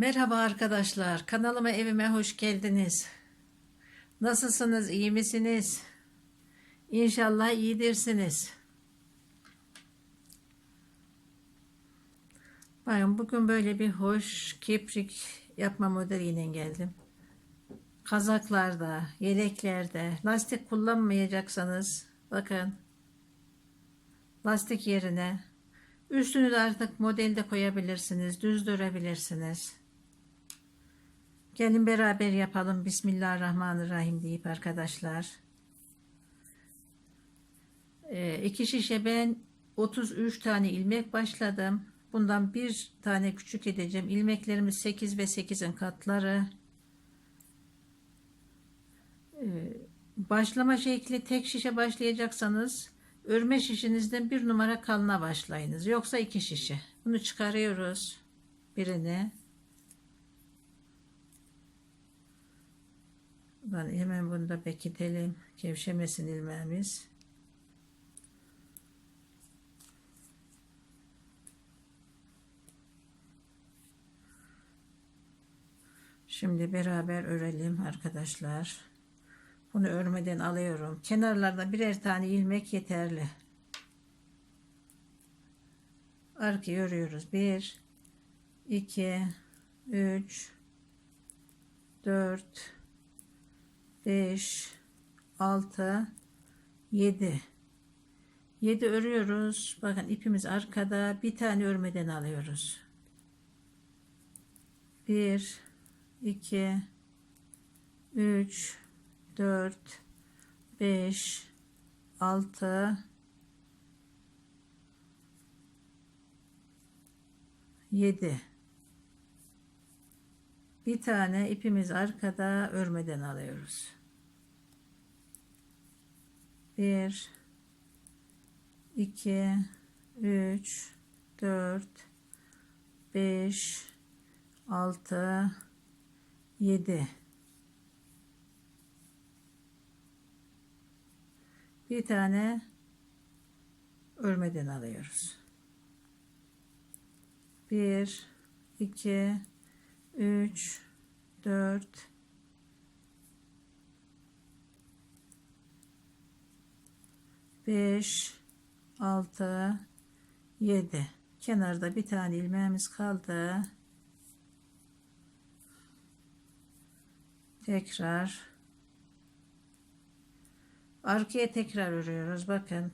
Merhaba arkadaşlar. Kanalıma evime hoş geldiniz. Nasılsınız? iyi misiniz? İnşallah iyidirsiniz. Bakın bugün böyle bir hoş keprik yapma modeliyle geldim. Kazaklarda, yeleklerde, lastik kullanmayacaksanız bakın lastik yerine üstünü de artık modelde koyabilirsiniz, düz durabilirsiniz. Gelin beraber yapalım. Bismillahirrahmanirrahim deyip arkadaşlar. Ee, iki şişe ben 33 tane ilmek başladım. Bundan bir tane küçük edeceğim. İlmeklerimiz 8 ve 8'in katları. Ee, başlama şekli tek şişe başlayacaksanız örme şişinizden bir numara kalına başlayınız. Yoksa iki şişe. Bunu çıkarıyoruz. Birini. Ben hemen bunu da bekletelim. Gevşemesin ilmeğimiz. Şimdi beraber örelim arkadaşlar. Bunu örmeden alıyorum. Kenarlarda birer tane ilmek yeterli. Arkayı örüyoruz. 1 2 3 4 5 6 7 7 örüyoruz. Bakın ipimiz arkada. Bir tane örmeden alıyoruz. 1 2 3 4 5 6 7 bir tane ipimiz arkada örmeden alıyoruz. 1 2 3 4 5 6 7 bir tane örmeden alıyoruz. 1 2 3 4 5 6 7 kenarda bir tane ilmeğimiz kaldı. Tekrar arkaya tekrar örüyoruz. Bakın.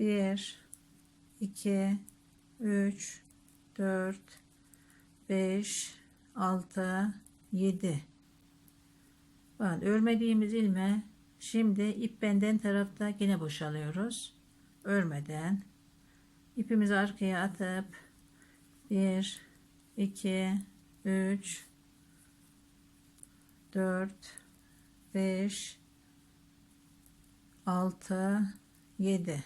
1 2 3 4 5 6 7 Bakın örmediğimiz ilme şimdi ip benden tarafta yine boşalıyoruz. Örmeden ipimizi arkaya atıp 1 2 3 4 5 6 7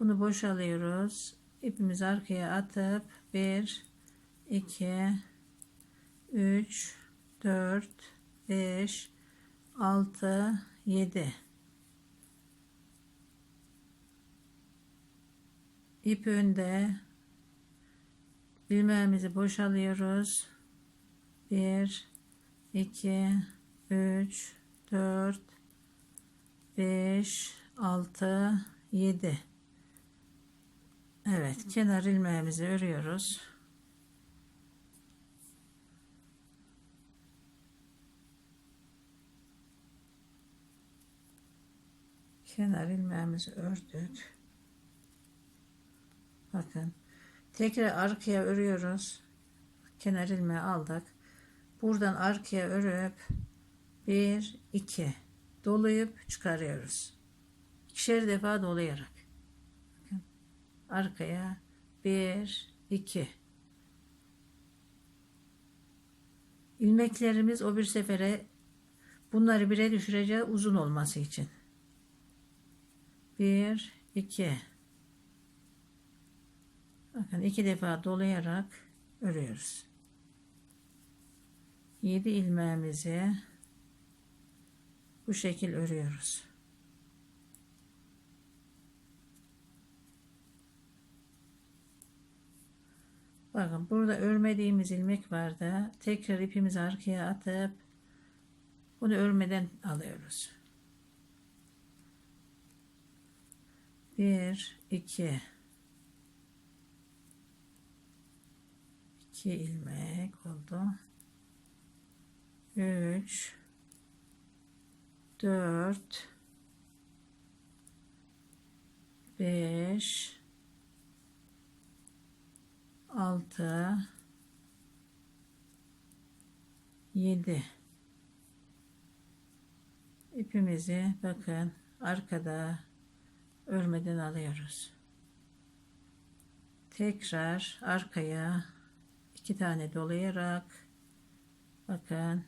Bunu boşalıyoruz. İpimizi arkaya atıp 1 2 3 4 5 6 7 ip önde. İlmeğimizi boşalıyoruz. 1 2 3 4 5 6 7 Evet kenar ilmeğimizi örüyoruz kenar ilmeğimizi ördük. Bakın tekrar arkaya örüyoruz. Kenar ilmeği aldık. Buradan arkaya örüp 1 2 dolayıp çıkarıyoruz. İkişer defa dolayarak. Bakın arkaya 1 2 ilmeklerimiz o bir sefere bunları bire düşüreceğiz uzun olması için 1 2 bakın iki defa dolayarak örüyoruz. 7 ilmeğimizi bu şekil örüyoruz. Bakın burada örmediğimiz ilmek vardı tekrar ipimizi arkaya atıp bunu örmeden alıyoruz. Bir, iki. İki ilmek oldu. Üç. Dört. Beş. Altı. Yedi. İpimizi bakın arkada örmeden alıyoruz. Tekrar arkaya iki tane dolayarak bakın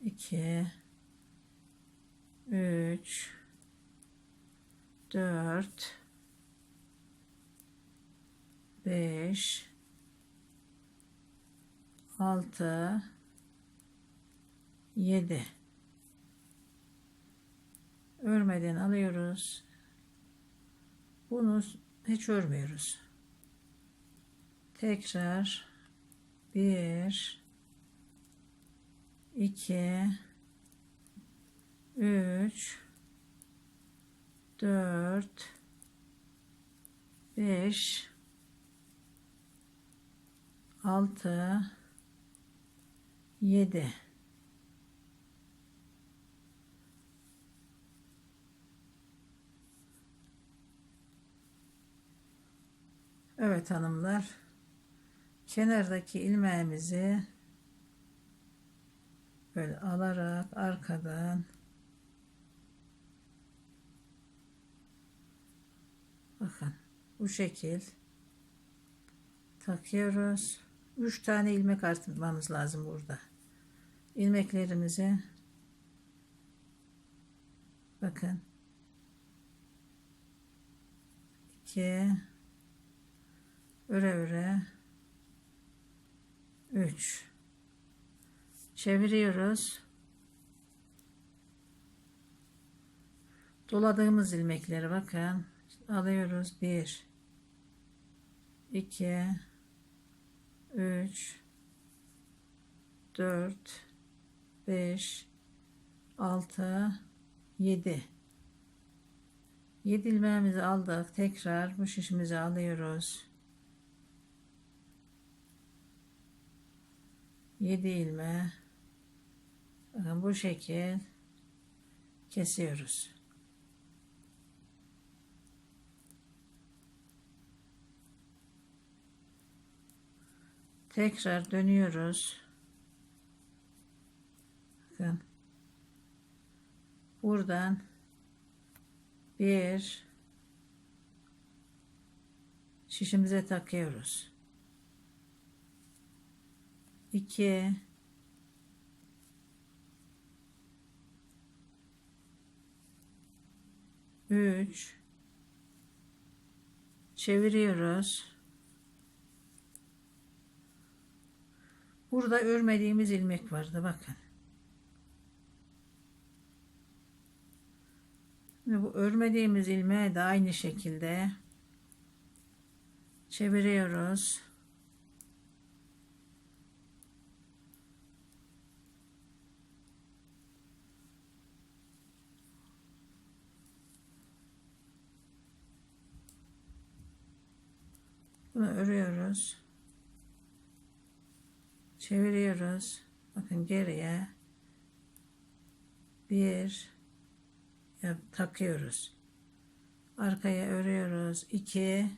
2 3 4 5 6 7 örmeden alıyoruz. Bunu hiç örmüyoruz. Tekrar bir, iki, üç, dört, beş, altı, yedi. Evet hanımlar. Kenardaki ilmeğimizi böyle alarak arkadan bakın bu şekil takıyoruz. 3 tane ilmek artmamız lazım burada. İlmeklerimizi bakın 2 öre öre. 3 çeviriyoruz. Doladığımız ilmekleri bakın. Alıyoruz. 1 2 3 4 5 6 7 7 ilmeğimizi aldık. Tekrar bu şişimizi alıyoruz 7 ilme bu şekil kesiyoruz. Tekrar dönüyoruz. Bakın. Buradan bir şişimize takıyoruz. 2 3 çeviriyoruz. Burada örmediğimiz ilmek vardı bakın. Ve bu örmediğimiz ilmeği de aynı şekilde çeviriyoruz. Bunu örüyoruz. Çeviriyoruz. Bakın geriye bir ya, takıyoruz. Arkaya örüyoruz. iki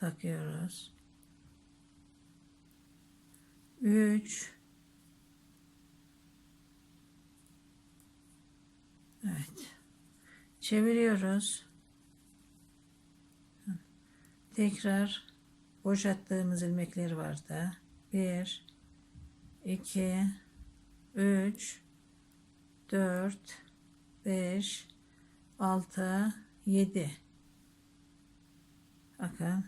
takıyoruz. Üç Evet. Çeviriyoruz. Tekrar boşalttığımız ilmekler vardı. 1 2 3 4 5 6 7 Bakın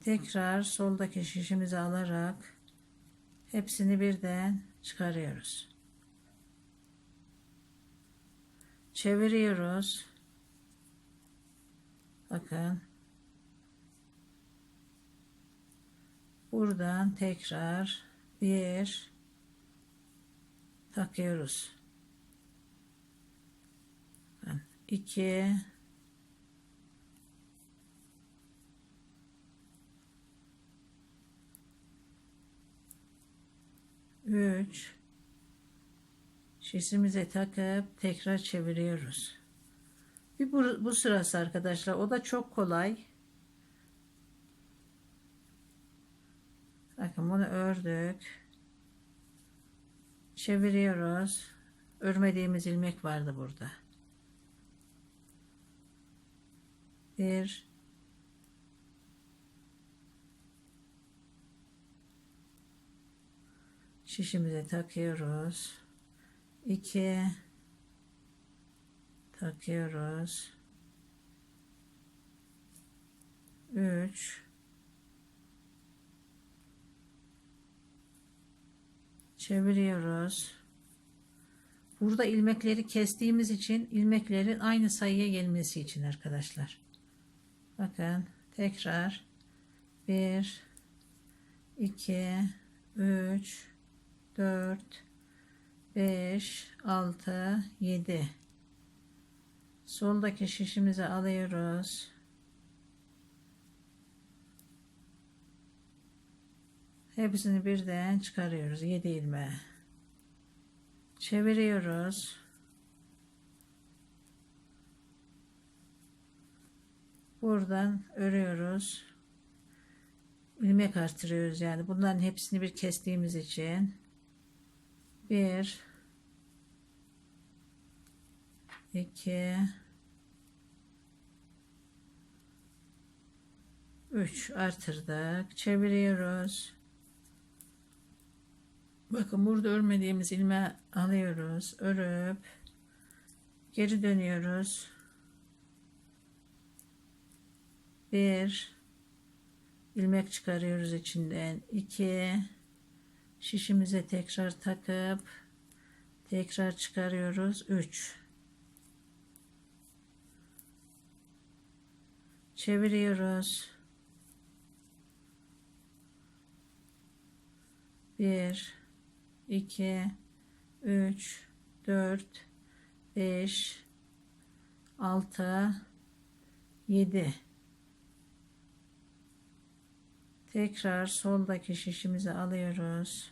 tekrar soldaki şişimizi alarak hepsini birden çıkarıyoruz. Çeviriyoruz. Bakın Buradan tekrar bir takıyoruz. iki üç şişimize takıp tekrar çeviriyoruz. Bir bu, bu sırası arkadaşlar o da çok kolay. Bakın bunu ördük. Çeviriyoruz. Örmediğimiz ilmek vardı burada. Bir şişimize takıyoruz. 2 takıyoruz. 3 çeviriyoruz. Burada ilmekleri kestiğimiz için ilmeklerin aynı sayıya gelmesi için arkadaşlar. Bakın tekrar 1 2 3 4 5 6 7 soldaki şişimizi alıyoruz. Hepsini birden çıkarıyoruz. 7 ilmeğe. Çeviriyoruz. Buradan örüyoruz. ilmek artırıyoruz yani. Bunların hepsini bir kestiğimiz için. Bir, iki, üç artırdık. Çeviriyoruz. Bakın burada örmediğimiz ilmeği alıyoruz. Örüp geri dönüyoruz. Bir ilmek çıkarıyoruz içinden. iki şişimize tekrar takıp tekrar çıkarıyoruz. Üç çeviriyoruz. Bir 2 3 4 5 6 7 tekrar soldaki şişimizi alıyoruz.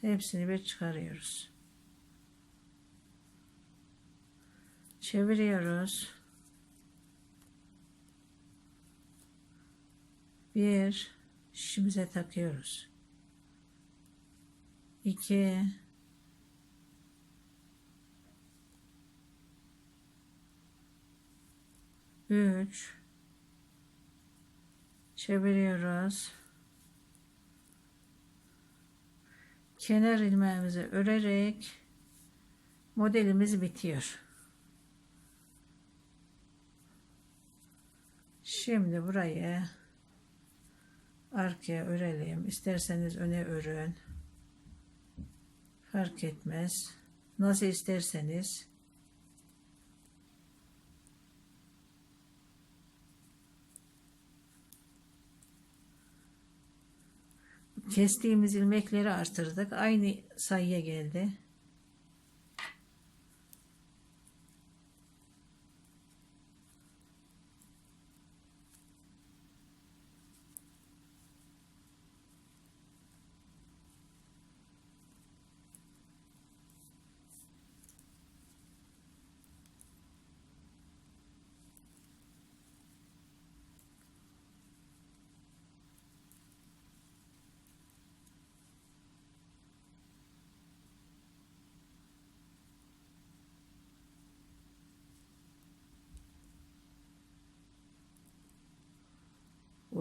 Hepsini bir çıkarıyoruz. Çeviriyoruz. Bir şişimize takıyoruz 2 3 çeviriyoruz. Kenar ilmeğimizi örerek modelimiz bitiyor. Şimdi burayı arkaya örelim. İsterseniz öne örün. Fark etmez. Nasıl isterseniz. Kestiğimiz ilmekleri artırdık. Aynı sayıya geldi.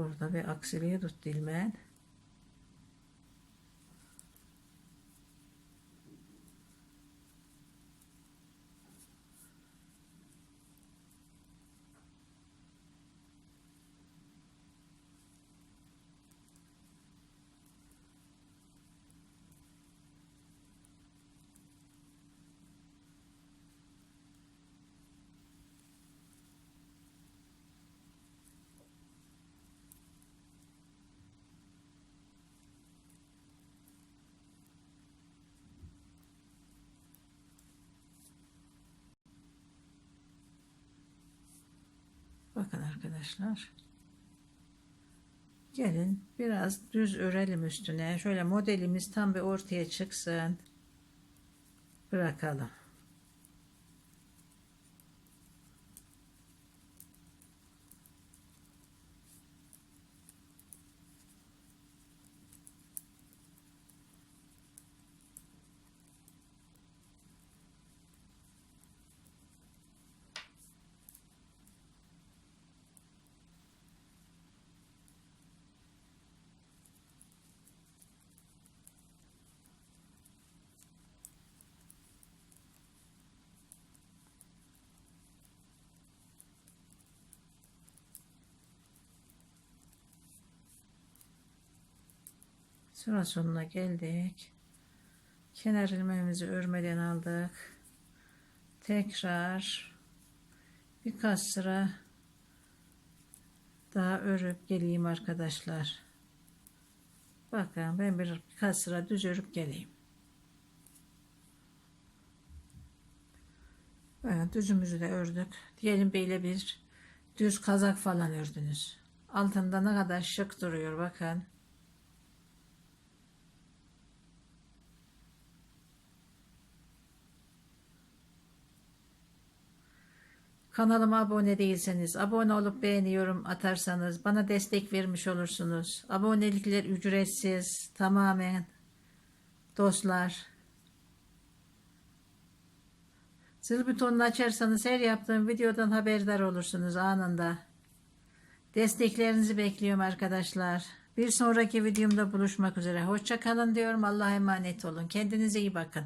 Burada bir aksiliği tut ilmeğin. Bakın arkadaşlar. Gelin biraz düz örelim üstüne. Şöyle modelimiz tam bir ortaya çıksın. Bırakalım. Sıra sonuna geldik. Kenar ilmeğimizi örmeden aldık. Tekrar birkaç sıra daha örüp geleyim arkadaşlar. Bakın ben bir birkaç sıra düz örüp geleyim. Bakın düzümüzü de ördük. Diyelim böyle bir düz kazak falan ördünüz. Altında ne kadar şık duruyor bakın. Kanalıma abone değilseniz, abone olup beğeni yorum atarsanız bana destek vermiş olursunuz. Abonelikler ücretsiz, tamamen. Dostlar. Zil butonunu açarsanız her yaptığım videodan haberdar olursunuz anında. Desteklerinizi bekliyorum arkadaşlar. Bir sonraki videomda buluşmak üzere. Hoşça kalın diyorum. Allah'a emanet olun. Kendinize iyi bakın.